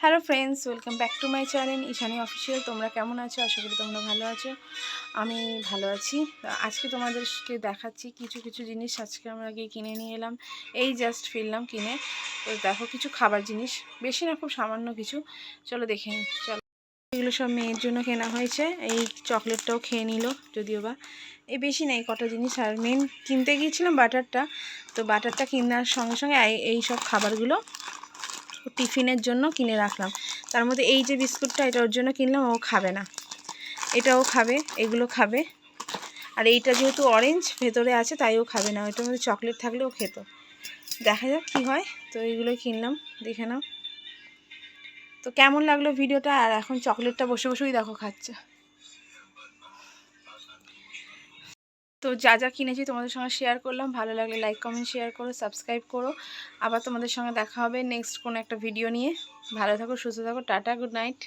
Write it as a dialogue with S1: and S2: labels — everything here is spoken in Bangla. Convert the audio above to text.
S1: Hello friends welcome back to my channel Ishani official তোমরা কেমন আছো? আশা করি তোমরা ভালো আছো। আমি ভালো আছি। আজকে তোমাদেরকে দেখাচ্ছি কিছু কিছু জিনিস। আজকে আমরা গিয়ে কিনে নিয়ে এলাম। এই জাস্ট ফিরলাম কিনে। তো দেখো, কিছু খাবার জিনিস। বেশি না, খুব সামান্য কিছু। চলো দেখে নিই। চলো। এগুলো সব মেয়ের জন্য কেনা হয়েছে। এই চকলেটটাও খেয়ে নিল যদিও বা। এই বেশি নেই কটা জিনিস। আর মেন কিনতে গিয়েছিলাম বাটারটা। তো বাটারটা কেনার সঙ্গে সঙ্গে এই- এই সব খাবারগুলো টিফিনের জন্য কিনে রাখলাম। তার মধ্যে এই যে বিস্কুটটা, এটা ওর জন্য কিনলাম, ও খাবে না। এটাও খাবে, এগুলো খাবে। আর এইটা যেহেতু অরেঞ্জ ভেতরে আছে, তাই ও খাবে না। ওইটার মধ্যে চকলেট থাকলে ও খেত। দেখা যাক কী হয়। তো এইগুলোই কিনলাম, দেখে নাও। তো কেমন লাগল ভিডিওটা? আর এখন চকলেটটা বসে বসেই দেখো, খাচ্ছে। তো যা যা কিনেছি তোমাদের সঙ্গে শেয়ার করলাম। ভালো লাগলে লাইক কমেন্ট শেয়ার করো সাবস্ক্রাইব করো। আবার তোমাদের সঙ্গে দেখা হবে নেক্সট কোনো একটা ভিডিও নিয়ে। ভালো থাকো, সুস্থ থাকো, টাটা গুড নাইট